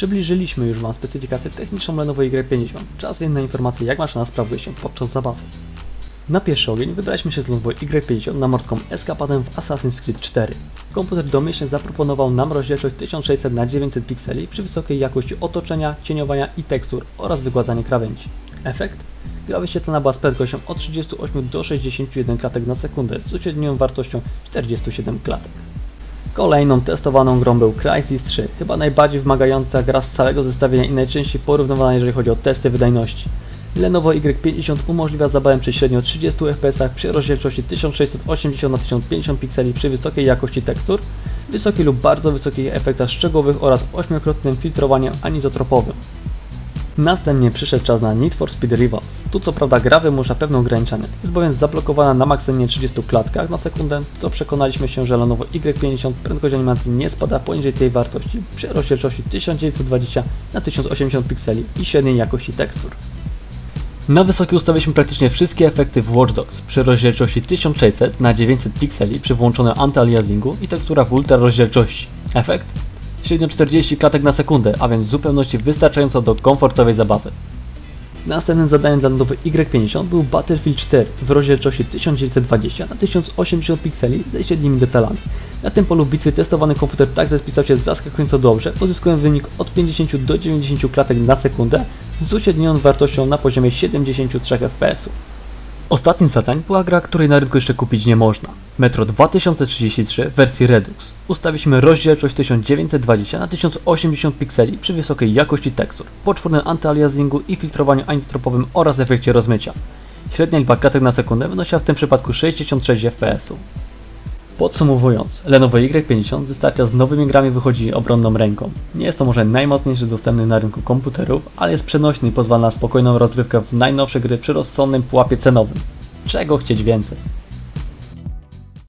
Przybliżyliśmy już Wam specyfikację techniczną Lenovo Y50. Czas więc na informacje jak maszyna sprawuje się podczas zabawy. Na pierwszy ogień wybraliśmy się z Lenovo Y50 na morską eskapadę w Assassin's Creed 4. Komputer domyślnie zaproponował nam rozdzielczość 1600 na 900 pikseli przy wysokiej jakości otoczenia, cieniowania i tekstur oraz wygładzania krawędzi. Efekt? Gra wyświetlana była z prędkością od 38 do 61 klatek na sekundę z uśrednioną wartością 47 klatek. Kolejną testowaną grą był Crysis 3, chyba najbardziej wymagająca gra z całego zestawienia i najczęściej porównywana jeżeli chodzi o testy wydajności. Lenovo Y50 umożliwia zabawę przy średnio 30 fps przy rozdzielczości 1680 x 1050 pikseli przy wysokiej jakości tekstur, wysokich lub bardzo wysokich efektach szczegółowych oraz ośmiokrotnym filtrowaniem anizotropowym. Następnie przyszedł czas na Need for Speed Rivals. Tu co prawda gra wymusza pewne ograniczenia, jest bowiem zablokowana na maksymalnie 30 klatkach na sekundę, co przekonaliśmy się, że Lenovo Y50 prędkość animacji nie spada poniżej tej wartości przy rozdzielczości 1920 na 1080 pikseli i średniej jakości tekstur. Na wysoki ustawiliśmy praktycznie wszystkie efekty w Watch Dogs przy rozdzielczości 1600 na 900 pikseli przy włączonym anti-aliasingu i tekstura w ultra rozdzielczości. Efekt? Średnio 40 klatek na sekundę, a więc w zupełności wystarczająco do komfortowej zabawy. Następnym zadaniem dla Lenovo Y50 był Battlefield 4 w rozdzielczości 1920 na 1080 pikseli ze średnimi detalami. Na tym polu bitwy testowany komputer także spisał się zaskakująco dobrze, pozyskując wynik od 50 do 90 klatek na sekundę z uśrednioną wartością na poziomie 73 fps. Ostatnim zadań była gra, której na rynku jeszcze kupić nie można. Metro 2033 w wersji Redux. Ustawiliśmy rozdzielczość 1920 na 1080 pikseli przy wysokiej jakości tekstur, poczwórnym antyaliasingu i filtrowaniu anistropowym oraz efekcie rozmycia. Średnia liczba klatek na sekundę wynosiła w tym przypadku 66 fps. Podsumowując, Lenovo Y50 wystarcza z nowymi grami wychodzi obronną ręką. Nie jest to może najmocniejszy dostępny na rynku komputerów, ale jest przenośny i pozwala na spokojną rozrywkę w najnowsze gry przy rozsądnym pułapie cenowym. Czego chcieć więcej?